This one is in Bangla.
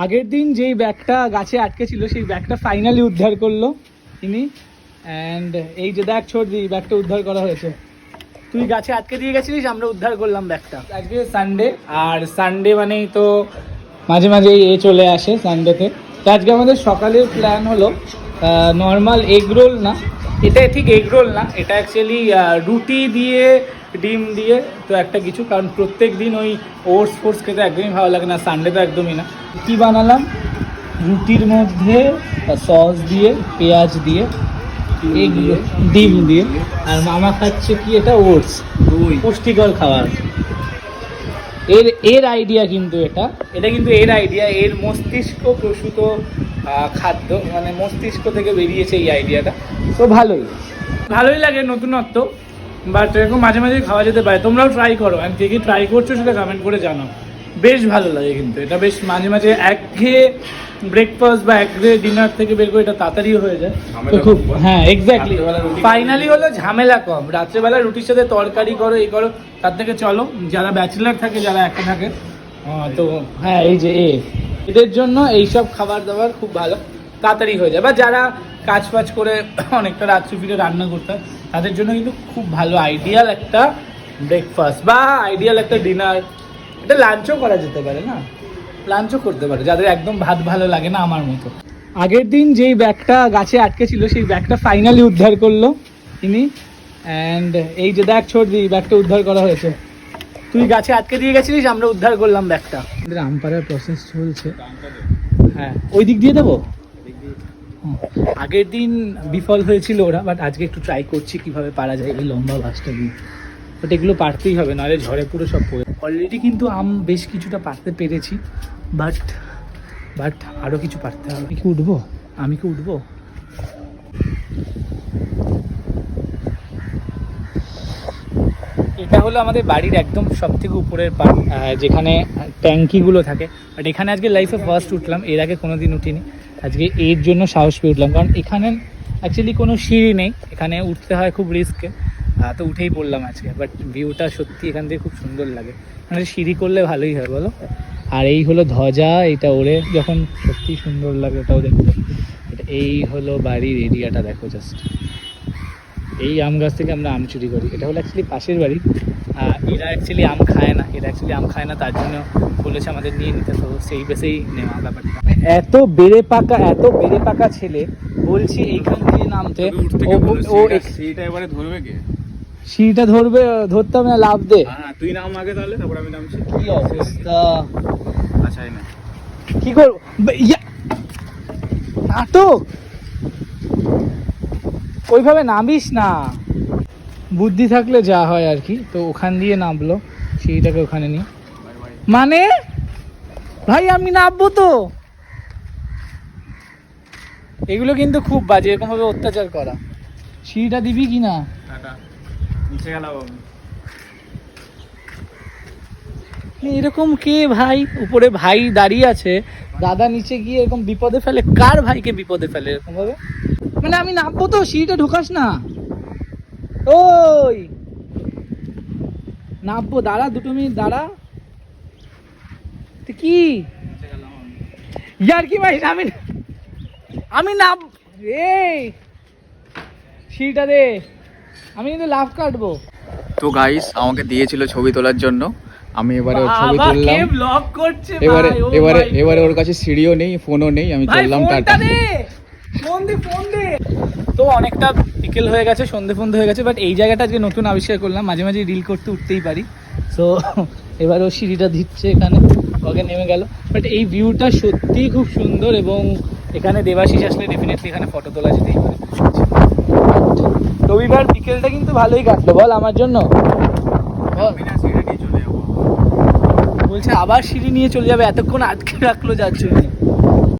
আগের দিন যেই ব্যাগটা গাছে আটকে ছিল, সেই ব্যাগটা ফাইনালি উদ্ধার করল ইনি। অ্যান্ড এই যে দেখ ছোট দি ব্যাগটা উদ্ধার করা হয়েছে। তুই গাছে আটকে দিয়ে গেছিলিস, আমরা উদ্ধার করলাম ব্যাগটা। আজকে সানডে আর সানডে মানেই তো মাঝে মাঝে এ চলে আসে সানডেতে তো আজকে আমাদের সকালের প্ল্যান হলো নর্মাল এগ রোল না। এটা ঠিক এগ রোল না, এটা অ্যাকচুয়ালি রুটি দিয়ে ডিম দিয়ে তো একটা কিছু কারণ প্রত্যেক দিন ওই ওটস ফোর্স খেতে একদমই ভালো লাগে না সানডে তো একদমই না। কী বানালাম? রুটির মধ্যে সস দিয়ে পেঁয়াজ দিয়ে এগ ডিম দিয়ে আর মামা খাচ্ছে কি এটা ওটস পুষ্টিকর খাবার। এর এর আইডিয়া কিন্তু এটা। এটা কিন্তু এর আইডিয়া এর মস্তিষ্ক প্রসূত খাদ্য মানে মস্তিষ্ক থেকে বেরিয়েছে এই আইডিয়াটা তো ভালোই। ভালোই লাগে নতুনত্ব। বাট এরকম মাঝে মাঝে খাওয়া যেতে পারে। তোমরাও ট্রাই করো আমি কে কি ট্রাই করছ সেটা কমেন্ট করে জানাও। বেশ ভালো লাগে কিন্তু এটা বেশ মাঝে মাঝে একঘেয়ে ব্রেকফাস্ট বা একঘেয়ে ডিনার থেকে বের করে এটা তাড়াতাড়ি হয়ে যায়। তো খুব হ্যাঁ এক্স্যাক্টলি ফাইনালি হলো ঝামেলা কম। রাত্রেবেলা রুটির সাথে তরকারি করো এই করো তার থেকে চলো যারা ব্যাচেলার থাকে যারা একা থাকে তো হ্যাঁ এই যে এ এদের জন্য এইসব খাবার দাবার খুব ভালো তাড়াতাড়ি হয়ে যায়। বা যারা কাজ ফাজ করে অনেকটা রাত্রি ফিরে রান্না করতে হয়। তাদের জন্য কিন্তু খুব ভালো আইডিয়াল একটা ব্রেকফাস্ট বা আইডিয়াল একটা ডিনার এটা লাঞ্চও করা যেতে পারে, না? লাঞ্চও করতে পারে, যাদের একদম ভাত ভালো লাগে না আমার মতো। আগের দিন যেই ব্যাগটা গাছে আটকে ছিল, সেই ব্যাগটা ফাইনালি উদ্ধার করল ইনি। অ্যান্ড এই যে দেখ ছোট দিই ব্যাগটা উদ্ধার করা হয়েছে। তুই গাছে আটকে দিয়ে গেছিলিস, আমরা উদ্ধার করলাম ব্যাগটা। আমাদের আম পাড়ার প্রসেস চলছে। হ্যাঁ ওই দিক দিয়ে দেবো। আগের দিন বিফল হয়েছিল ওরা বাট আজকে একটু ট্রাই করছি কীভাবে পারা যায় এই লম্বা বাসটা দিয়ে বাট এগুলো পারতেই হবে নাহলে ঝড়ে পুরো সব পড়ে অলরেডি কিন্তু আম বেশ কিছুটা পারতে পেরেছি বাট বাট আরও কিছু পারতে হবে। আমি কি উঠবো? আমি কি উঠবো? এটা হলো আমাদের বাড়ির একদম সব থেকে উপরের পার্ট যেখানে ট্যাঙ্কিগুলো থাকে। বাট এখানে আজকে লাইফে ফার্স্ট উঠলাম এর আগে কোনো দিন উঠিনি। আজকে এর জন্য সাহস পেয়ে উঠলাম। কারণ এখানে অ্যাকচুয়ালি কোনো সিঁড়ি নেই। এখানে উঠতে হয় খুব রিস্কে তো উঠেই পড়লাম আজকে। বাট ভিউটা সত্যি এখান থেকে খুব সুন্দর লাগে। মানে সিঁড়ি করলে ভালোই হয়, বলো? আর এই হলো ধ্বজা, এটা ওরে যখন সত্যি সুন্দর লাগে, ওটাও দেখতে। এই হলো বাড়ির এরিয়াটা দেখো জাস্ট এই আম গাছ থেকে আমরা আম চুরি করি। এটা হলো অ্যাকচুয়ালি পাশের বাড়ি। এরা অ্যাকচুয়ালি আম খায় না। এরা অ্যাকচুয়ালি আম খায় না তার জন্য বলেছে আমাদের নিয়ে নিতে। তো সেই বেসেই নেওয়া ব্যাপারটা। এত বেড়ে পাকা এত বেড়ে পাকা ছেলে বলছি এইখান দিয়ে নামতে। ও সেইটা এবারে ধরবে কে? সিঁড়িটা ধরবে ধরতাম না লাভ দে। হ্যাঁ তুই নাম আগে তাহলে তারপর আমি নামছি। কি অবস্থা? আচ্ছা না। কি করব! নাটক! ওইভাবে নামিস না। বুদ্ধি থাকলে যা হয় আর কি। তো ওখান দিয়ে নামলো। সেইটাকে ওখানে নিয়ে। মানে? ভাই আমি নামবো তো। এগুলো কিন্তু খুব বাজে এরকম ভাবে অত্যাচার করা। সিঁড়িটা দিবি কি না? এরকম কে ভাই? উপরে ভাই দাঁড়িয়ে আছে। দাদা নিচে গিয়ে এরকম বিপদে ফেলে। কার ভাইকে বিপদে ফেলে এরকম ভাবে মানে আমি নামবো তো সিঁড়িটা ঢোকাস না। ওই। নামবো দাঁড়া দুটো মিনিট দাঁড়া। তো কি? ইয়ার কি ভাই আমি আমি নাম এই। সিঁড়িটা দে। আমি কিন্তু লাভ কাটবো। তো গাইস আমাকে দিয়েছিল ছবি তোলার জন্য। আমি এবারে ওর ছবি তুললাম। এবারে এবারে এবারে ওর কাছে সিঁড়িও নেই ফোনও নেই আমি চললাম টাটা তো অনেকটা বিকেল হয়ে গেছে সন্ধে ফন্ধে হয়ে গেছে বাট এই জায়গাটা আজকে নতুন আবিষ্কার করলাম। মাঝে মাঝে রিল করতে উঠতেই পারি। সো এবার ও সিঁড়িটা দিচ্ছে এখানে ওকে নেমে গেল। বাট এই ভিউটা সত্যিই খুব সুন্দর এবং এখানে দেবাশিস আসলে ডেফিনেটলি এখানে ফটো তোলা যেতেই পারে। রবিবার বিকেলটা কিন্তু ভালোই কাটলো বল আমার জন্য? বল। বলছে আবার সিঁড়ি নিয়ে চলে যাবে এতক্ষণ আটকে রাখল যার জন্য।